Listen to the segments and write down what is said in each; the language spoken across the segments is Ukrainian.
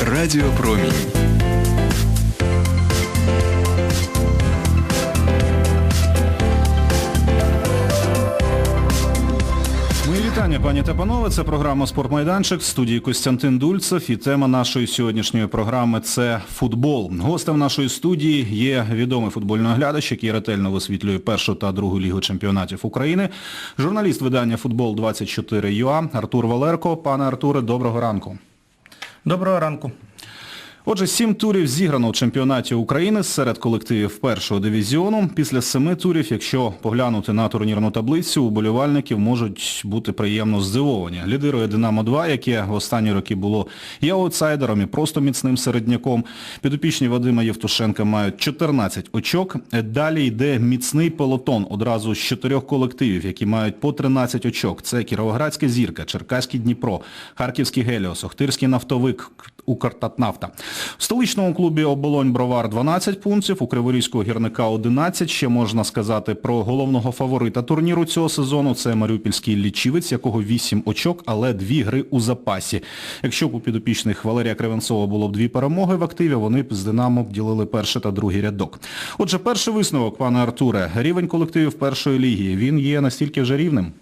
Радіо Промінь. Вітання, пані та панове. Це програма «Спортмайданчик» в студії Костянтин Дульцев. І тема нашої сьогоднішньої програми це футбол. Гостем нашої студії є відомий футбольний оглядач, який ретельно висвітлює першу та другу лігу чемпіонатів України. Журналіст видання «Футбол 24 ЮА» Артур Валерко. Пане Артуре, доброго ранку. Доброго ранку. Отже, сім турів зіграно у чемпіонаті України серед колективів першого дивізіону. Після семи турів, якщо поглянути на турнірну таблицю, уболівальників можуть бути приємно здивовані. Лідирує «Динамо-2», яке в останні роки було і аутсайдером, і просто міцним середняком. Підопічні Вадима Євтушенка мають 14 очок. Далі йде міцний пелотон одразу з чотирьох колективів, які мають по 13 очок. Це Кіровоградська зірка, Черкаський Дніпро, Харківський Геліос, Охтирський нафтовик, Укртатнафта. В столичному клубі Оболонь Бровар 12 пунктів, у Криворізького гірника 11. Ще можна сказати про головного фаворита турніру цього сезону. Це Маріупільський лічівець, якого 8 очок, але дві гри у запасі. Якщо б у підопічних Валерія Кривенцова було б дві перемоги в активі, вони б з Динамо ділили перший та другий рядок. Отже, перший висновок, пане Артуре. Рівень колективів першої ліги, він є настільки вже рівним?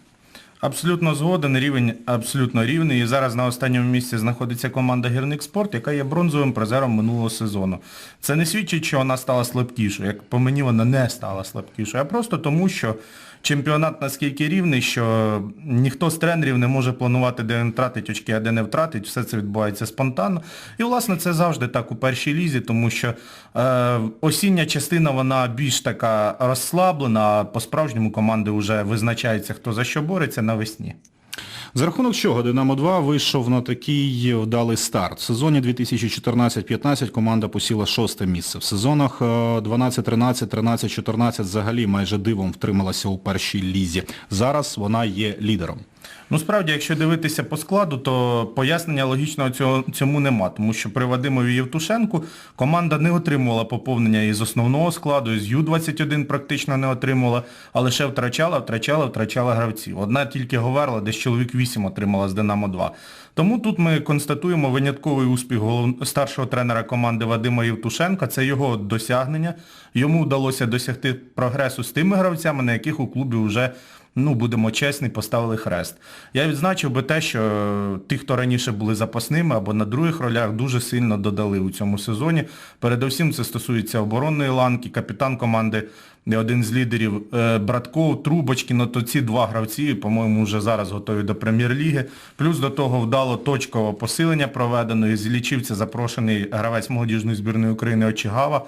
Абсолютно згоден, рівень абсолютно рівний. І зараз на останньому місці знаходиться команда Гірник Спорт, яка є бронзовим призером минулого сезону. Це не свідчить, що вона стала слабкішою. Як по мені, вона не стала слабкішою, а просто тому, що чемпіонат наскільки рівний, що ніхто з тренерів не може планувати, де він втратить очки, а де не втратить. Все це відбувається спонтанно. І, власне, це завжди так у першій лізі, тому що е, осіння частина, вона більш така розслаблена, а по-справжньому команди вже визначаються, хто за що бореться навесні. За рахунок чого Динамо-2 вийшов на такий вдалий старт. В сезоні 2014-15 команда посіла шосте місце. В сезонах е, 12-13, 13-14 взагалі майже дивом втрималася у першій лізі. Зараз вона є лідером. Ну, справді, якщо дивитися по складу, то пояснення логічного цього, цьому нема, тому що при Вадимові Євтушенку команда не отримувала поповнення із основного складу, із Ю-21 практично не отримувала, а лише втрачала, втрачала, втрачала гравців. Одна тільки Говерла, десь чоловік 8 отримала з Динамо-2. Тому тут ми констатуємо винятковий успіх старшого тренера команди Вадима Євтушенка. Це його досягнення. Йому вдалося досягти прогресу з тими гравцями, на яких у клубі вже ну, будемо чесні, поставили хрест. Я відзначив би те, що ті, хто раніше були запасними або на других ролях, дуже сильно додали у цьому сезоні. Передовсім це стосується оборонної ланки, капітан команди, один з лідерів е, Братков, Трубочкін, то ці два гравці, по-моєму, вже зараз готові до прем'єр-ліги. Плюс до того вдало точкове посилення проведено, і з запрошений гравець молодіжної збірної України Очігава.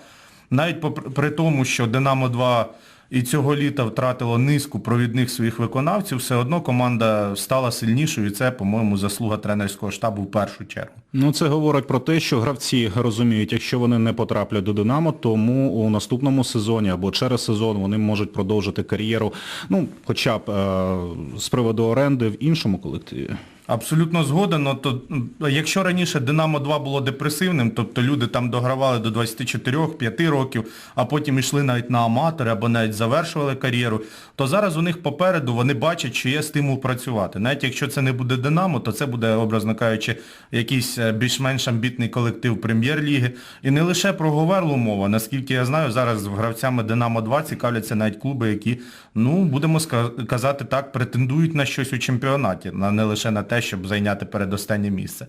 Навіть при тому, що Динамо-2 і цього літа втратило низку провідних своїх виконавців, все одно команда стала сильнішою, і це, по-моєму, заслуга тренерського штабу в першу чергу. Ну, це говорить про те, що гравці розуміють, якщо вони не потраплять до Динамо, тому у наступному сезоні або через сезон вони можуть продовжити кар'єру, ну, хоча б е- з приводу оренди в іншому колективі. Абсолютно згоден. Ну, то, якщо раніше Динамо-2 було депресивним, тобто люди там догравали до 24-5 років, а потім йшли навіть на аматори або навіть завершували кар'єру, то зараз у них попереду вони бачать, що є стимул працювати. Навіть якщо це не буде Динамо, то це буде, образно кажучи, якийсь більш-менш амбітний колектив прем'єр-ліги. І не лише про Говерлу мова. Наскільки я знаю, зараз гравцями Динамо-2 цікавляться навіть клуби, які, ну, будемо казати так, претендують на щось у чемпіонаті, не лише на те, щоб зайняти передостаннє місце.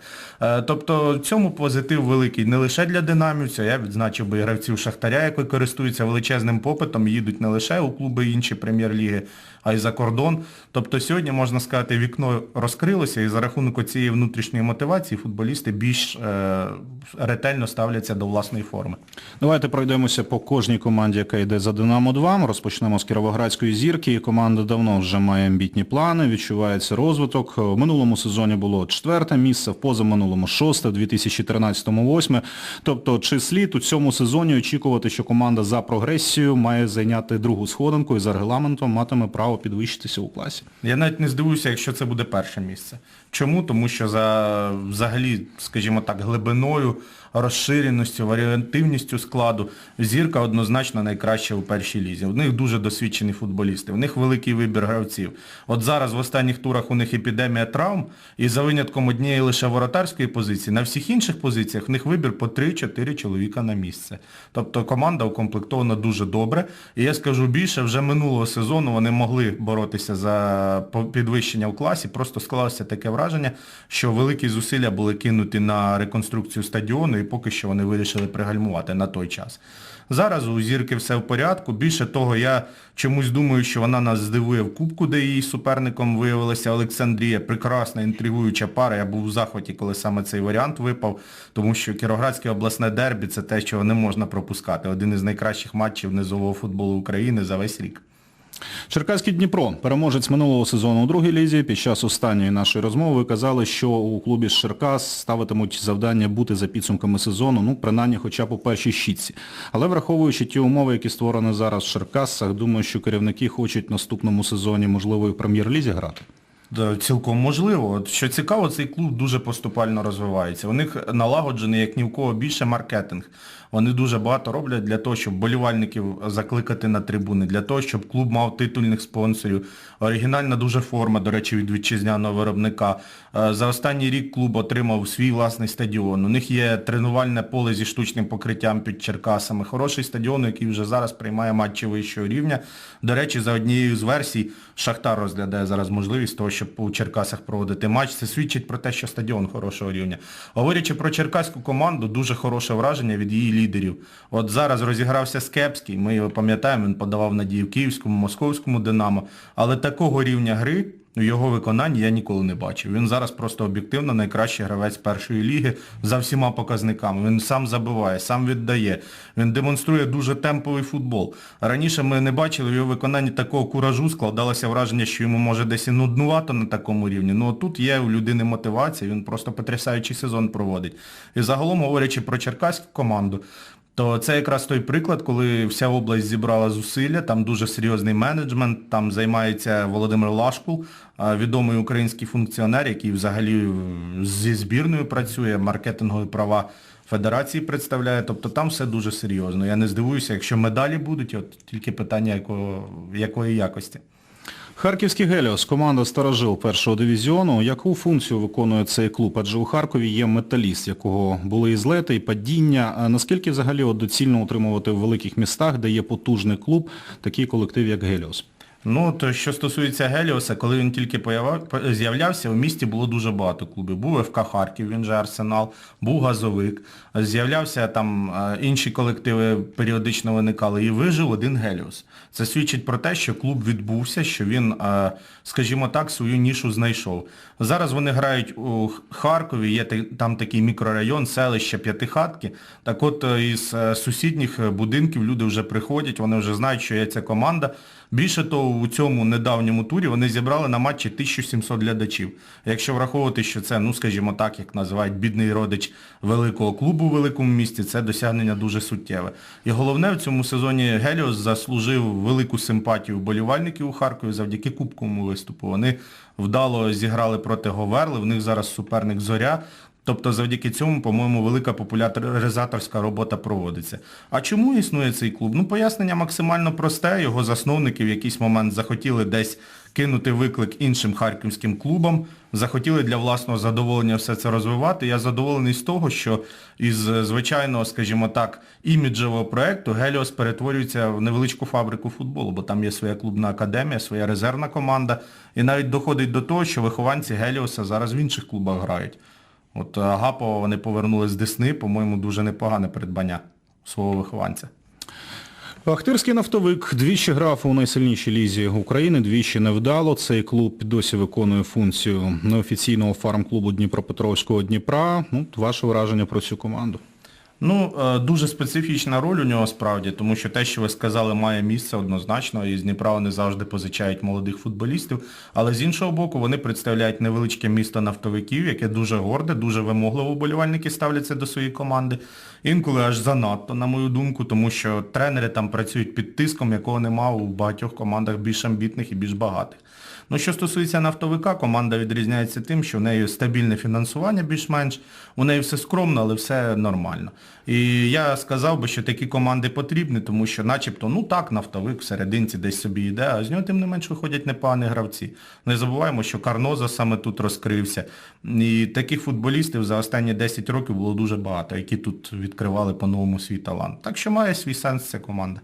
Тобто в цьому позитив великий не лише для динамівця, я відзначив би гравців Шахтаря, які користуються величезним попитом, їдуть не лише у клуби інші прем'єр-ліги, а й за кордон. Тобто сьогодні, можна сказати, вікно розкрилося і за рахунок цієї внутрішньої мотивації футболісти більш е, ретельно ставляться до власної форми. Давайте пройдемося по кожній команді, яка йде за Динамо-2. Розпочнемо з Кіровоградської зірки. Команда давно вже має амбітні плани, відчувається розвиток. В минулому сезоні було четверте місце, в позаминулому шосте, в 2013-му восьме. Тобто, чи слід у цьому сезоні очікувати, що команда за прогресією має зайняти другу сходинку і за регламентом матиме право підвищитися у класі? Я навіть не здивуюся, якщо це буде перше місце. Чому? Тому що за взагалі, скажімо так, глибиною розширеністю, варіативністю складу. Зірка однозначно найкраща у першій лізі. У них дуже досвідчені футболісти, у них великий вибір гравців. От зараз в останніх турах у них епідемія травм, і за винятком однієї лише воротарської позиції, на всіх інших позиціях в них вибір по 3-4 чоловіка на місце. Тобто команда укомплектована дуже добре. І я скажу більше, вже минулого сезону вони могли боротися за підвищення в класі, просто склалося таке враження, що великі зусилля були кинуті на реконструкцію стадіону і поки що вони вирішили пригальмувати на той час. Зараз у зірки все в порядку. Більше того, я чомусь думаю, що вона нас здивує в Кубку, де її суперником виявилася Олександрія. Прекрасна, інтригуюча пара. Я був в захваті, коли саме цей варіант випав, тому що Кіровоградське обласне дербі це те, чого не можна пропускати. Один із найкращих матчів низового футболу України за весь рік. Черкаський Дніпро, переможець минулого сезону у другій лізі. Під час останньої нашої розмови ви казали, що у клубі з Черкас ставитимуть завдання бути за підсумками сезону, ну, принаймні хоча б у першій щітці. Але враховуючи ті умови, які створені зараз в Черкасах, думаю, що керівники хочуть наступному сезоні, можливо, і в прем'єр-лізі грати. Цілком можливо. Що цікаво, цей клуб дуже поступально розвивається. У них налагоджений, як ні в кого більше, маркетинг. Вони дуже багато роблять для того, щоб болівальників закликати на трибуни, для того, щоб клуб мав титульних спонсорів. Оригінальна дуже форма, до речі, від вітчизняного виробника. Е, За останній рік клуб отримав свій власний стадіон. У них є тренувальне поле зі штучним покриттям під Черкасами. Хороший стадіон, який вже зараз приймає матчі вищого рівня. До речі, за однією з версій Шахтар розглядає зараз можливість того, щоб у Черкасах проводити матч. Це свідчить про те, що стадіон хорошого рівня. Говорячи про черкаську команду, дуже хороше враження від її лідерів. От зараз розігрався Скепський, ми його пам'ятаємо, він подавав надії в Київському, Московському Динамо. Але такого рівня гри його виконанні я ніколи не бачив. Він зараз просто об'єктивно найкращий гравець першої ліги за всіма показниками. Він сам забиває, сам віддає. Він демонструє дуже темповий футбол. Раніше ми не бачили в його виконанні такого куражу, складалося враження, що йому може десь і нуднувато на такому рівні. Ну тут є у людини мотивація, він просто потрясаючий сезон проводить. І загалом, говорячи про черкаську команду, то це якраз той приклад, коли вся область зібрала зусилля, там дуже серйозний менеджмент, там займається Володимир Лашкул, відомий український функціонер, який взагалі зі збірною працює, маркетингові права федерації представляє, тобто там все дуже серйозно. Я не здивуюся, якщо медалі будуть, от тільки питання якого, якої якості. Харківський Геліос, команда старожил першого дивізіону. Яку функцію виконує цей клуб? Адже у Харкові є металіст, якого були і злети, і падіння. Наскільки взагалі доцільно утримувати в великих містах, де є потужний клуб, такий колектив, як Геліос? Ну, то що стосується Геліоса, коли він тільки з'являвся, у місті було дуже багато клубів. Був ФК Харків, він же Арсенал, був Газовик, з'являвся там е, інші колективи періодично виникали і вижив один Геліос. Це свідчить про те, що клуб відбувся, що він, е, скажімо так, свою нішу знайшов. Зараз вони грають у Харкові, є там такий мікрорайон, селище П'ятихатки. Так от е, із сусідніх будинків люди вже приходять, вони вже знають, що є ця команда. Більше того, у цьому недавньому турі вони зібрали на матчі 1700 глядачів. Якщо враховувати, що це, ну скажімо так, як називають бідний родич великого клубу у великому місті, це досягнення дуже суттєве. І головне в цьому сезоні Геліос заслужив велику симпатію вболівальників у Харкові завдяки кубковому виступу. Вони вдало зіграли проти Говерли, в них зараз суперник Зоря. Тобто завдяки цьому, по-моєму, велика популяризаторська робота проводиться. А чому існує цей клуб? Ну, пояснення максимально просте. Його засновники в якийсь момент захотіли десь кинути виклик іншим харківським клубам, захотіли для власного задоволення все це розвивати. Я задоволений з того, що із звичайного, скажімо так, іміджевого проєкту Геліос перетворюється в невеличку фабрику футболу, бо там є своя клубна академія, своя резервна команда. І навіть доходить до того, що вихованці Геліоса зараз в інших клубах грають. От Агапова вони повернули з Десни, по-моєму, дуже непогане придбання свого вихованця. Ахтирський нафтовик двічі грав у найсильнішій лізі України, двічі невдало. Цей клуб досі виконує функцію неофіційного фарм-клубу Дніпропетровського Дніпра. Ну, ваше враження про цю команду? Ну, е, дуже специфічна роль у нього справді, тому що те, що ви сказали, має місце однозначно, і з Дніпра вони завжди позичають молодих футболістів, але з іншого боку, вони представляють невеличке місто нафтовиків, яке дуже горде, дуже вимогливо вболівальники ставляться до своєї команди. Інколи аж занадто, на мою думку, тому що тренери там працюють під тиском, якого нема у багатьох командах більш амбітних і більш багатих. Ну, що стосується нафтовика, команда відрізняється тим, що в неї стабільне фінансування більш-менш, у неї все скромно, але все нормально. І я сказав би, що такі команди потрібні, тому що начебто, ну так, нафтовик в серединці десь собі йде, а з нього тим не менш виходять непогані гравці. Не забуваємо, що Карноза саме тут розкрився. І таких футболістів за останні 10 років було дуже багато, які тут відкривали по-новому свій талант. Так що має свій сенс ця команда.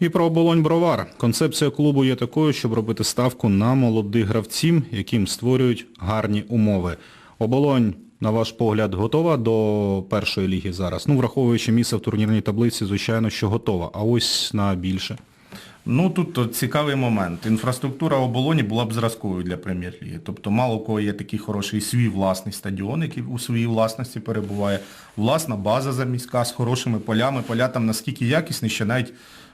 І про оболонь Бровар. Концепція клубу є такою, щоб робити ставку на молодих гравців, яким створюють гарні умови. Оболонь, на ваш погляд, готова до першої ліги зараз? Ну, враховуючи місце в турнірній таблиці, звичайно, що готова. А ось на більше. Ну тут цікавий момент. Інфраструктура оболоні була б зразковою для прем'єр-ліги. Тобто мало у кого є такий хороший свій власний стадіон, який у своїй власності перебуває. Власна база заміська з хорошими полями. Поля там наскільки якісні, що навіть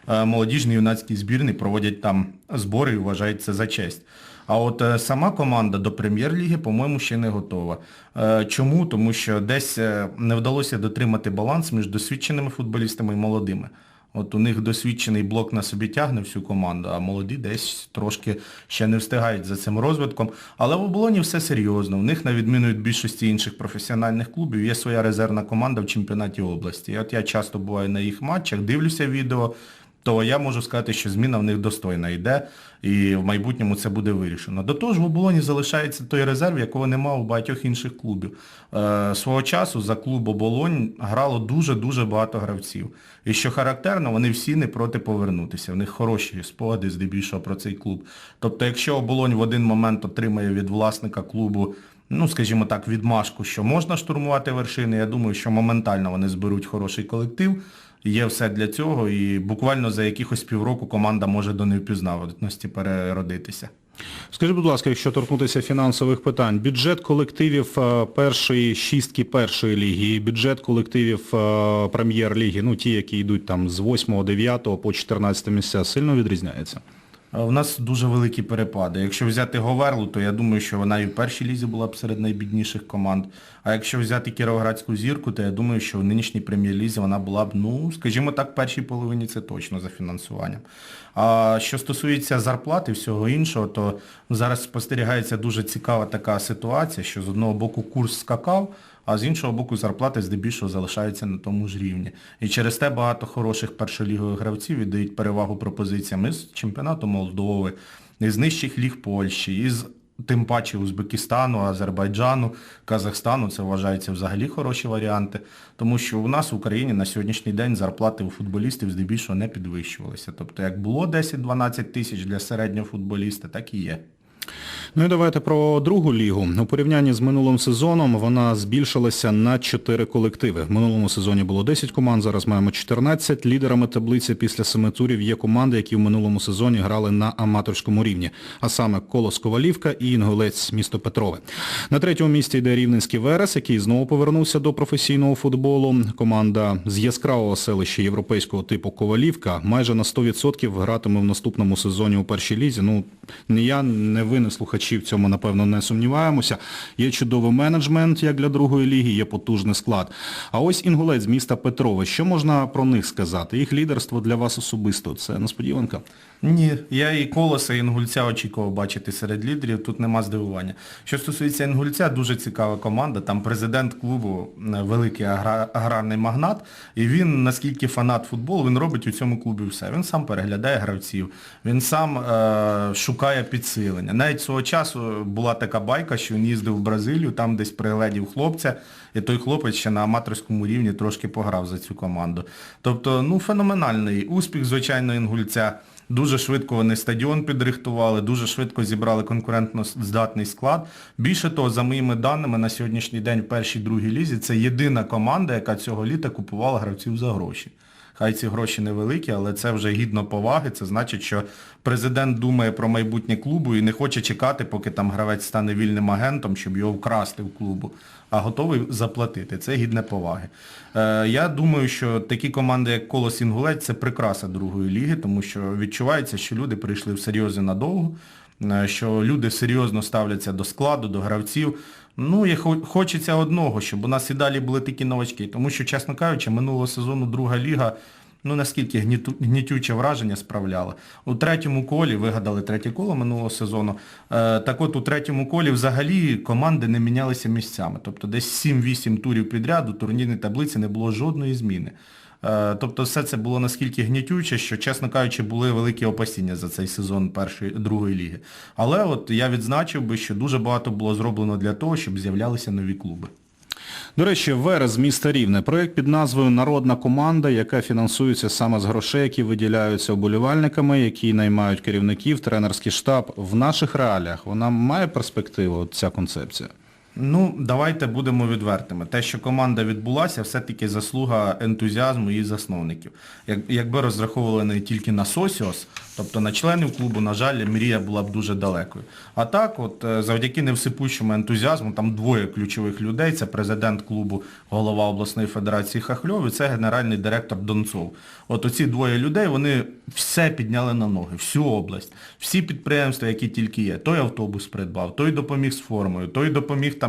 молодіжні юнацькі збірні проводять там збори і вважають це за честь. А от е, сама команда до прем'єр-ліги, по-моєму, ще не готова. Е, Чому? Тому що десь е, не вдалося дотримати баланс між досвідченими футболістами і молодими. От у них досвідчений блок на собі тягне всю команду, а молоді десь трошки ще не встигають за цим розвитком. Але в оболоні все серйозно. У них, на відміну від більшості інших професіональних клубів, є своя резервна команда в чемпіонаті області. І от я часто буваю на їх матчах, дивлюся відео, то я можу сказати, що зміна в них достойна йде, і в майбутньому це буде вирішено. До того ж, в оболоні залишається той резерв, якого немає у багатьох інших клубів. Е, свого часу за клуб оболонь грало дуже-дуже багато гравців. І що характерно, вони всі не проти повернутися. В них хороші спогади здебільшого про цей клуб. Тобто, якщо оболонь в один момент отримає від власника клубу ну, скажімо так, відмашку, що можна штурмувати вершини. Я думаю, що моментально вони зберуть хороший колектив. Є все для цього і буквально за якихось півроку команда може до невпізнаваності переродитися. Скажіть, будь ласка, якщо торкнутися фінансових питань, бюджет колективів е, першої шістки першої ліги бюджет колективів е, прем'єр-ліги, ну ті, які йдуть там з 8, 9 по 14 місця, сильно відрізняється? У нас дуже великі перепади. Якщо взяти Говерлу, то я думаю, що вона і в першій лізі була б серед найбідніших команд. А якщо взяти Кіровоградську зірку, то я думаю, що в нинішній прем'єр-лізі вона була б, ну, скажімо так, в першій половині це точно за фінансуванням. А що стосується зарплати і всього іншого, то зараз спостерігається дуже цікава така ситуація, що з одного боку курс скакав, а з іншого боку зарплати здебільшого залишаються на тому ж рівні. І через те багато хороших першолігових гравців віддають перевагу пропозиціям із чемпіонату Молдови, із нижчих ліг Польщі, із тим паче Узбекистану, Азербайджану, Казахстану, це вважаються взагалі хороші варіанти, тому що у нас в Україні на сьогоднішній день зарплати у футболістів здебільшого не підвищувалися. Тобто як було 10-12 тисяч для середнього футболіста, так і є. Ну і давайте про другу лігу. У порівнянні з минулим сезоном вона збільшилася на 4 колективи. В минулому сезоні було 10 команд, зараз маємо 14. Лідерами таблиці після семи турів є команди, які в минулому сезоні грали на аматорському рівні, а саме Колос Ковалівка і Інгулець місто Петрове. На третьому місці йде Рівненський Верес, який знову повернувся до професійного футболу. Команда з яскравого селища європейського типу Ковалівка майже на 100% гратиме в наступному сезоні у першій лізі. Ну, я, не ви, не слухачі в цьому, напевно, не сумніваємося. Є чудовий менеджмент, як для другої ліги, є потужний склад. А ось інгулець з міста Петрове. Що можна про них сказати? Їх лідерство для вас особисто. Це несподіванка? Ні, я і Колоса, і Інгульця очікував бачити серед лідерів, тут нема здивування. Що стосується Інгульця, дуже цікава команда, там президент клубу великий агра- аграрний магнат, і він, наскільки фанат футболу, він робить у цьому клубі все. Він сам переглядає гравців, він сам е, шукає підсилення. Навіть свого часу була така байка, що він їздив в Бразилію, там десь пригледів хлопця, і той хлопець ще на аматорському рівні трошки пограв за цю команду. Тобто, ну, феноменальний успіх, звичайно, Інгульця. Дуже швидко вони стадіон підрихтували, дуже швидко зібрали конкурентно здатний склад. Більше того, за моїми даними, на сьогоднішній день в першій другій лізі це єдина команда, яка цього літа купувала гравців за гроші. Хай ці гроші невеликі, але це вже гідно поваги. Це значить, що президент думає про майбутнє клубу і не хоче чекати, поки там гравець стане вільним агентом, щоб його вкрасти в клубу, а готовий заплатити. Це гідне поваги. Е, я думаю, що такі команди, як Колос Інгулець, це прикраса другої ліги, тому що відчувається, що люди прийшли в серйозі надовго, е, що люди серйозно ставляться до складу, до гравців. Ну, і хочеться одного, щоб у нас і далі були такі новачки. Тому що, чесно кажучи, минулого сезону друга ліга ну наскільки гнітюче враження справляло. У третьому колі, вигадали третє коло минулого сезону, е, так от у третьому колі взагалі команди не мінялися місцями. Тобто десь 7-8 турів підряд у турнірній таблиці не було жодної зміни. Е, Тобто все це було наскільки гнітюче, що, чесно кажучи, були великі опасіння за цей сезон першої другої ліги. Але от я відзначив би, що дуже багато було зроблено для того, щоб з'являлися нові клуби. До речі, Верес міста Рівне. Проєкт під назвою Народна команда, яка фінансується саме з грошей, які виділяються оболівальниками, які наймають керівників, тренерський штаб. В наших реаліях вона має перспективу, ця концепція? Ну, давайте будемо відвертими. Те, що команда відбулася, все-таки заслуга ентузіазму її засновників. Як, якби розраховували не тільки на Сосіос, тобто на членів клубу, на жаль, мрія була б дуже далекою. А так, от е, завдяки невсипущому ентузіазму, там двоє ключових людей, це президент клубу, голова обласної федерації Хахльов і це генеральний директор Донцов. От оці двоє людей, вони все підняли на ноги, всю область, всі підприємства, які тільки є. Той автобус придбав, той допоміг з формою, той допоміг там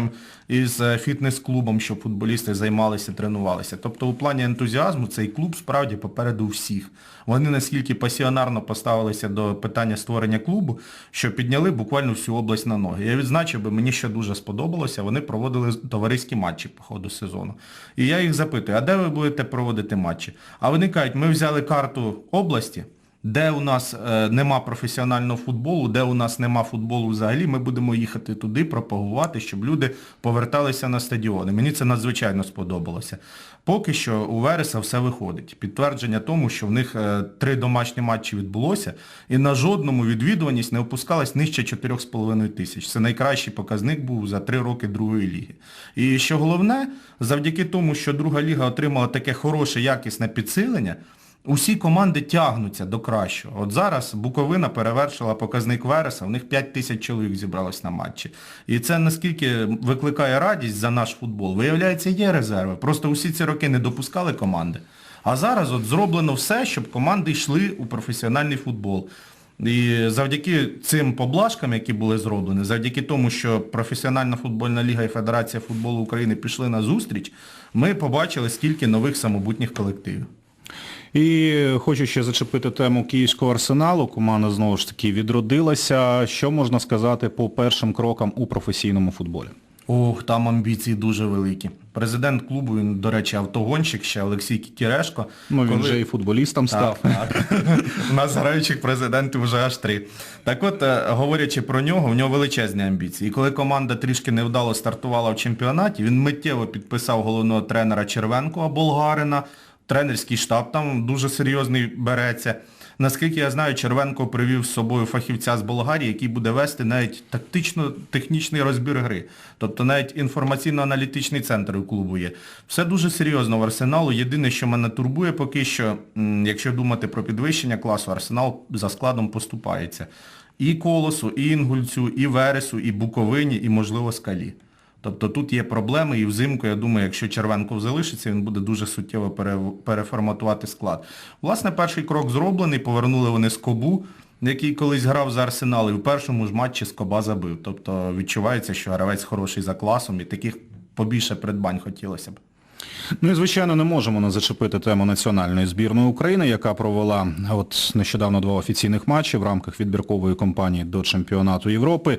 із е, фітнес-клубом, щоб футболісти займалися, тренувалися. Тобто у плані ентузіазму цей клуб справді попереду всіх. Вони наскільки пасіонарно поставилися до питання створення клубу, що підняли буквально всю область на ноги. Я відзначив би, мені ще дуже сподобалося, вони проводили товариські матчі по ходу сезону. І я їх запитую, а де ви будете проводити матчі? А вони кажуть, ми взяли карту області, де у нас е, нема професіонального футболу, де у нас нема футболу взагалі, ми будемо їхати туди, пропагувати, щоб люди поверталися на стадіони. Мені це надзвичайно сподобалося. Поки що у Вереса все виходить. Підтвердження тому, що в них е, три домашні матчі відбулося, і на жодному відвідуваність не опускалась нижче 4,5 тисяч. Це найкращий показник був за три роки другої ліги. І що головне, завдяки тому, що друга ліга отримала таке хороше, якісне підсилення, Усі команди тягнуться до кращого. От зараз Буковина перевершила показник Вереса, в них 5 тисяч чоловік зібралось на матчі. І це наскільки викликає радість за наш футбол. Виявляється, є резерви. Просто усі ці роки не допускали команди. А зараз от зроблено все, щоб команди йшли у професіональний футбол. І завдяки цим поблажкам, які були зроблені, завдяки тому, що професіональна футбольна ліга і Федерація футболу України пішли на зустріч, ми побачили скільки нових самобутніх колективів. І хочу ще зачепити тему київського арсеналу. Команда знову ж таки відродилася. Що можна сказати по першим крокам у професійному футболі? Ох, там амбіції дуже великі. Президент клубу, він, до речі, автогонщик ще Олексій Кітірешко. Ну він Коли- вже і футболістом став. Так, так. У нас граючих президентів вже аж три. Так от, е, говорячи про нього, в нього величезні амбіції. І коли команда трішки невдало стартувала в чемпіонаті, він миттєво підписав головного тренера Червенкова Болгарина, тренерський штаб там дуже серйозний береться. Наскільки я знаю, Червенко привів з собою фахівця з Болгарії, який буде вести навіть тактично-технічний розбір гри. Тобто навіть інформаційно-аналітичний центр у клубу є. Все дуже серйозно в Арсеналу. Єдине, що мене турбує поки що, якщо думати про підвищення класу, Арсенал за складом поступається. І Колосу, і Інгульцю, і Вересу, і Буковині, і, можливо, Скалі. Тобто тут є проблеми і взимку, я думаю, якщо Червенков залишиться, він буде дуже суттєво пере- переформатувати склад. Власне, перший крок зроблений, повернули вони Скобу, який колись грав за Арсенал, і в першому ж матчі Скоба забив. Тобто відчувається, що гравець хороший за класом і таких побільше придбань хотілося б. Ну і звичайно не можемо не зачепити тему національної збірної України, яка провела от нещодавно два офіційних матчі в рамках відбіркової кампанії до чемпіонату Європи.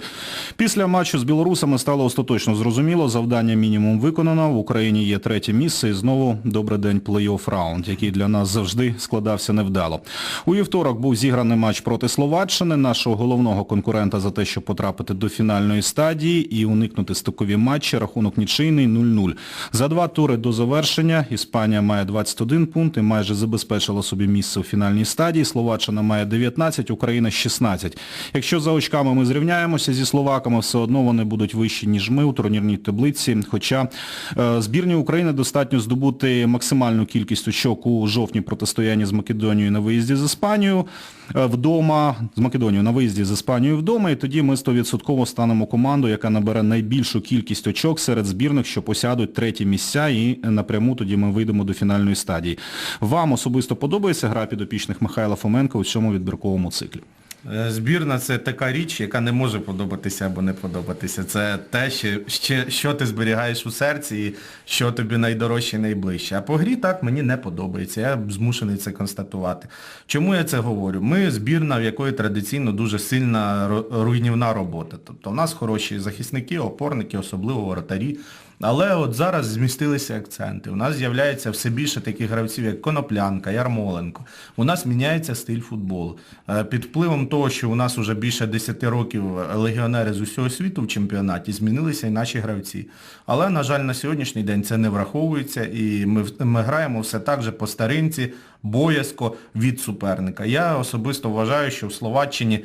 Після матчу з білорусами стало остаточно зрозуміло, завдання мінімум виконано. В Україні є третє місце і знову добрий день плей-офф раунд, який для нас завжди складався невдало. У вівторок був зіграний матч проти Словаччини, нашого головного конкурента за те, щоб потрапити до фінальної стадії і уникнути стикові матчі. Рахунок нічийний 0-0. За два тури до завершення Іспанія має 21 пункт і майже забезпечила собі місце у фінальній стадії. Словаччина має 19, Україна 16. Якщо за очками ми зрівняємося зі словаками, все одно вони будуть вищі, ніж ми у турнірній таблиці. Хоча е, збірні України достатньо здобути максимальну кількість очок у жовтні протистоянні з Македонією на виїзді з Іспанією вдома, з Македонією на виїзді з Іспанією вдома, і тоді ми 100% станемо командою, яка набере найбільшу кількість очок серед збірних, що посядуть треті місця, і напряму тоді ми вийдемо до фінальної стадії. Вам особисто подобається гра підопічних Михайла Фоменка у цьому відбірковому циклі? Е, Збірна це така річ, яка не може подобатися або не подобатися. Це те, що, що ти зберігаєш у серці і що тобі найдорожче і найближче. А по грі так мені не подобається. Я змушений це констатувати. Чому я це говорю? Ми збірна, в якої традиційно дуже сильна руйнівна робота. Тобто у нас хороші захисники, опорники, особливо воротарі. Але от зараз змістилися акценти. У нас з'являється все більше таких гравців, як Коноплянка, Ярмоленко. У нас міняється стиль футболу. Е, Під впливом того, що у нас вже більше 10 років легіонери з усього світу в чемпіонаті, змінилися і наші гравці. Але, на жаль, на сьогоднішній день це не враховується і ми, ми граємо все так же по старинці, боязко від суперника. Я особисто вважаю, що в Словаччині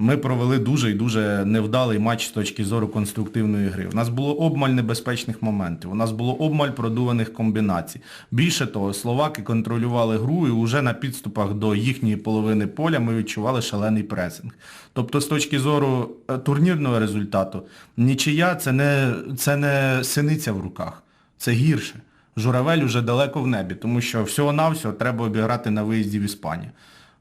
ми провели дуже і дуже невдалий матч з точки зору конструктивної гри. У нас було обмаль небезпечних моментів, у нас було обмаль продуваних комбінацій. Більше того, словаки контролювали гру і вже на підступах до їхньої половини поля ми відчували шалений пресинг. Тобто з точки зору е, турнірного результату, нічия це не, це не синиця в руках, це гірше. Журавель уже далеко в небі, тому що всього-навсього треба обіграти на виїзді в Іспанію.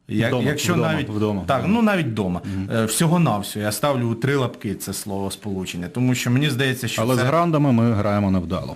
Як, Вдома, якщо вдома, навіть вдома. так, ну навіть вдома. Е, Всього-навсього я ставлю у три лапки це слово сполучення, тому що мені здається, що Але це... з грандами ми граємо невдало.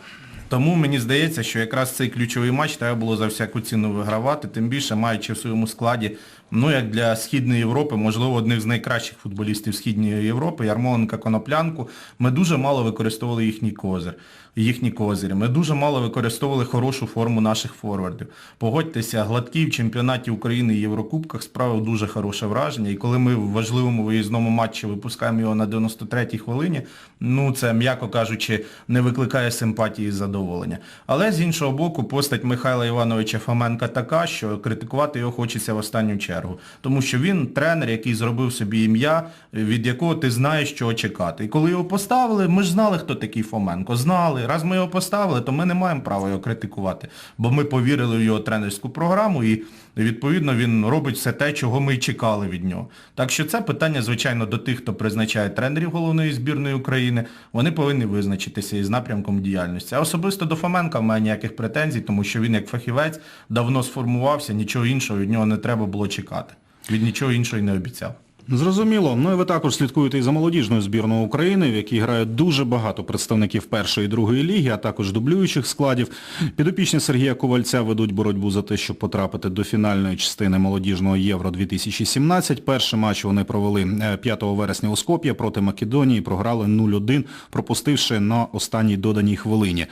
Тому мені здається, що якраз цей ключовий матч треба було за всяку ціну вигравати, тим більше маючи в своєму складі, ну як для Східної Європи, можливо, одних з найкращих футболістів Східної Європи, Ярмоленка Коноплянку, ми дуже мало використовували їхній козир, їхні козирі. Ми дуже мало використовували хорошу форму наших форвардів. Погодьтеся, гладкий в чемпіонаті України і Єврокубках справив дуже хороше враження. І коли ми в важливому виїзному матчі випускаємо його на 93-й хвилині, ну це, м'яко кажучи, не викликає симпатії і задоволення. Але з іншого боку, постать Михайла Івановича Фоменка така, що критикувати його хочеться в останню чергу. Тому що він тренер, який зробив собі ім'я, від якого ти знаєш, чого чекати. І коли його поставили, ми ж знали, хто такий Фоменко. Знали. Раз ми його поставили, то ми не маємо права його критикувати. Бо ми повірили в його тренерську програму і відповідно він робить все те, чого ми й чекали від нього. Так що це питання, звичайно, до тих, хто призначає тренерів головної збірної України. Вони повинні визначитися із напрямком діяльності. А особисто до Фоменка в мене ніяких претензій, тому що він як фахівець давно сформувався, нічого іншого від нього не треба було чекати. Він нічого іншого й не обіцяв. Зрозуміло. Ну і ви також слідкуєте і за молодіжною збірною України, в якій грає дуже багато представників першої і другої ліги, а також дублюючих складів. Підопічні Сергія Ковальця ведуть боротьбу за те, щоб потрапити до фінальної частини молодіжного Євро 2017. Перший матч вони провели е, 5 вересня у Скоп'я проти Македонії, програли 0-1, пропустивши на останній доданій хвилині.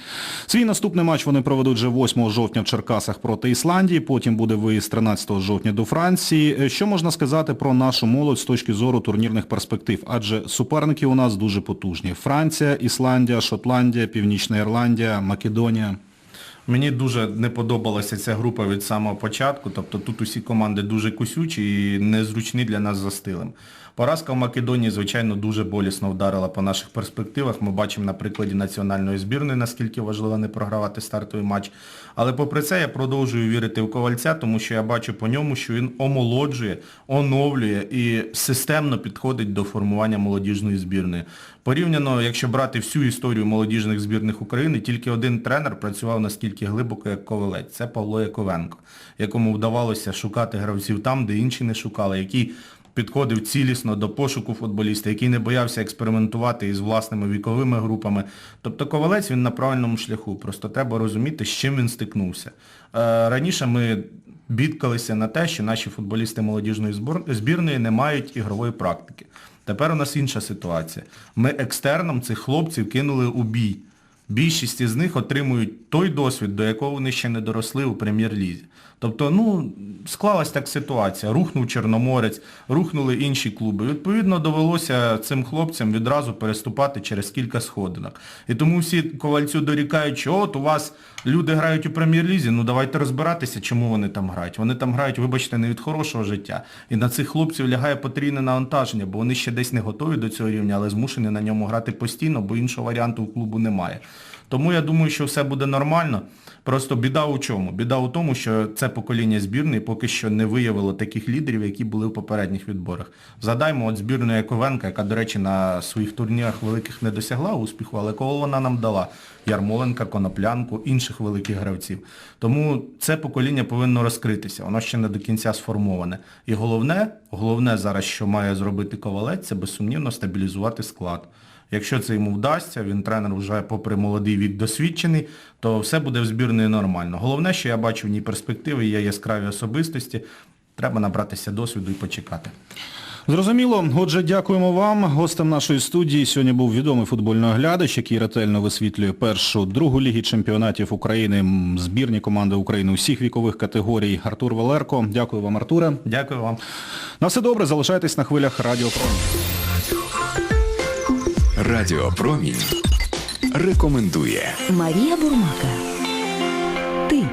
Свій наступний матч вони проведуть вже 8 жовтня в Черкасах проти Ісландії, потім буде виїзд 13 жовтня до Франції. Е, Що можна сказати про нашу молодь з точки зору турнірних перспектив? Адже суперники у нас дуже потужні. Франція, Ісландія, Шотландія, Північна Ірландія, Македонія. Мені дуже не подобалася ця група від самого початку, тобто тут усі команди дуже кусючі і незручні для нас за стилем. Поразка в Македонії, звичайно, дуже болісно вдарила по наших перспективах. Ми бачимо на прикладі національної збірної, наскільки важливо не програвати стартовий матч. Але попри це я продовжую вірити в Ковальця, тому що я бачу по ньому, що він омолоджує, оновлює і системно підходить до формування молодіжної збірної. Порівняно, якщо брати всю історію молодіжних збірних України, тільки один тренер працював настільки глибоко, як Ковалець. Це Павло Яковенко, якому вдавалося шукати гравців там, де інші не шукали, який підходив цілісно до пошуку футболіста, який не боявся експериментувати із власними віковими групами. Тобто Ковалець він на правильному шляху. Просто треба розуміти, з чим він стикнувся. Е, Раніше ми бідкалися на те, що наші футболісти молодіжної збірної не мають ігрової практики. Тепер у нас інша ситуація. Ми екстерном цих хлопців кинули у бій. Більшість із них отримують той досвід, до якого вони ще не доросли у прем'єр-лізі. Тобто, ну, склалась так ситуація. Рухнув Чорноморець, рухнули інші клуби. Відповідно, довелося цим хлопцям відразу переступати через кілька сходинок. І тому всі ковальцю дорікають, що от у вас люди грають у прем'єр-лізі, ну давайте розбиратися, чому вони там грають. Вони там грають, вибачте, не від хорошого життя. І на цих хлопців лягає потрійне навантаження, бо вони ще десь не готові до цього рівня, але змушені на ньому грати постійно, бо іншого варіанту у клубу немає. Тому я думаю, що все буде нормально. Просто біда у чому? Біда у тому, що це покоління збірної поки що не виявило таких лідерів, які були в попередніх відборах. Згадаймо от збірну Яковенка, яка, до речі, на своїх турнірах великих не досягла успіху, але кого вона нам дала? Ярмоленка, Коноплянку, інших великих гравців. Тому це покоління повинно розкритися, воно ще не до кінця сформоване. І головне, головне зараз, що має зробити Ковалець, це безсумнівно стабілізувати склад. Якщо це йому вдасться, він тренер вже попри молодий вік досвідчений, то все буде в збірної нормально. Головне, що я бачу в ній перспективи, є яскраві особистості. Треба набратися досвіду і почекати. Зрозуміло. Отже, дякуємо вам. Гостем нашої студії сьогодні був відомий футбольний оглядач, який ретельно висвітлює першу, другу ліги чемпіонатів України, збірні команди України усіх вікових категорій. Артур Валерко. Дякую вам, Артуре. Дякую вам. На все добре, залишайтесь на хвилях Радіо Промінь. Радіо Промінь рекомендує Марія Бурмака. Ти